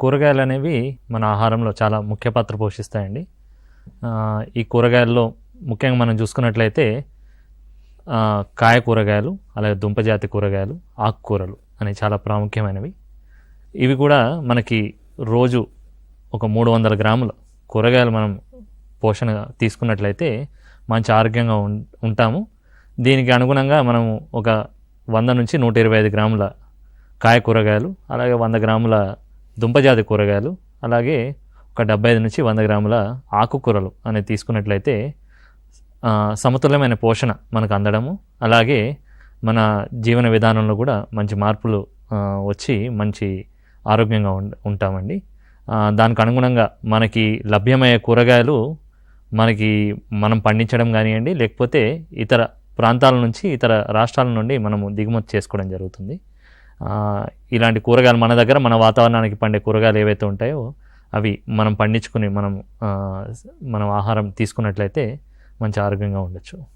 కూరగాయలు అనేవి మన ఆహారంలో చాలా ముఖ్య పాత్ర పోషిస్తాయండి. ఈ కూరగాయల్లో ముఖ్యంగా మనం చూసుకున్నట్లయితే కాయ కూరగాయలు అలాగే దుంపజాతి కూరగాయలు ఆకుకూరలు అనేవి చాలా ప్రాముఖ్యమైనవి. ఇవి కూడా మనకి రోజు ఒక మూడు వందల గ్రాముల కూరగాయలు మనం పోషణ తీసుకున్నట్లయితే మంచి ఆరోగ్యంగా ఉం ఉంటాము. దీనికి అనుగుణంగా మనము ఒక వంద నుంచి నూట ఇరవై ఐదు గ్రాముల కాయ కూరగాయలు అలాగే వంద గ్రాముల దుంపజాతి కూరగాయలు అలాగే ఒక డెబ్బై ఐదు నుంచి వంద గ్రాముల ఆకుకూరలు అనేది తీసుకున్నట్లయితే సమతుల్యమైన పోషణ మనకు అందడము అలాగే మన జీవన విధానంలో కూడా మంచి మార్పులు వచ్చి మంచి ఆరోగ్యంగా ఉం ఉంటామండి. దానికి అనుగుణంగా మనకి లభ్యమయ్యే కూరగాయలు మనకి మనం పండించడం కానివ్వండి లేకపోతే ఇతర ప్రాంతాల నుంచి ఇతర రాష్ట్రాల నుండి మనము దిగుమతి చేసుకోవడం జరుగుతుంది. ఇలాంటి కూరగాయలు మన దగ్గర మన వాతావరణానికి పండే కూరగాయలు ఏవైతే ఉంటాయో అవి మనం పండించుకుని మనం మనం ఆహారం తీసుకున్నట్లయితే మంచి ఆరోగ్యంగా ఉండొచ్చు.